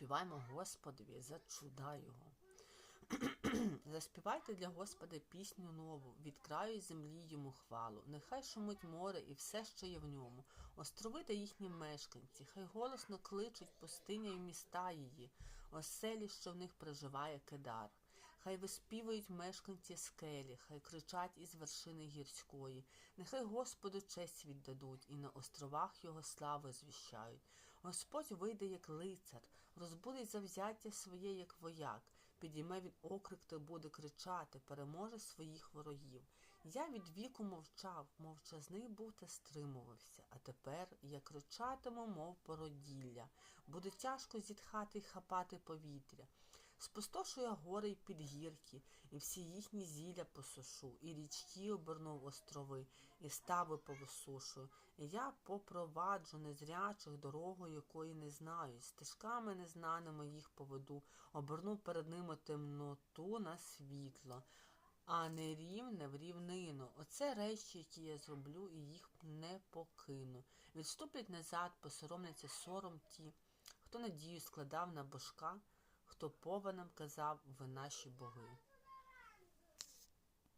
Заспіваймо Господові за чуда Його. Заспівайте для Господа пісню нову, від краю землі йому хвалу. Нехай шумить море і все, що є в ньому. Острови та їхні мешканці, хай голосно кличуть пустиня й міста її, оселі, що в них проживає кедар. Хай виспівають мешканці скелі, хай кричать із вершини гірської, нехай Господу честь віддадуть і на островах його славу звіщають. Господь вийде як лицар, розбудить завзяття своє, як вояк, підійме він окрик та буде кричати, переможе своїх ворогів. Я від віку мовчав, мовчазний був та стримувався, а тепер я кричатиму, мов породілля. Буде тяжко зітхати й хапати повітря. Спустошує гори й підгірки, і всі їхні зілля посушу, і річки обернув острови, і стави повисушую. І я попроваджу незрячих дорогою, якої не знаю, стежками незнаними їх поведу, оберну перед ними темноту на світло, а не рівне в рівнину. Оце речі, які я зроблю, і їх не покину. Відступлять назад, посоромляться сором ті, хто надію складав на божка, хто пованам казав, ви наші боги.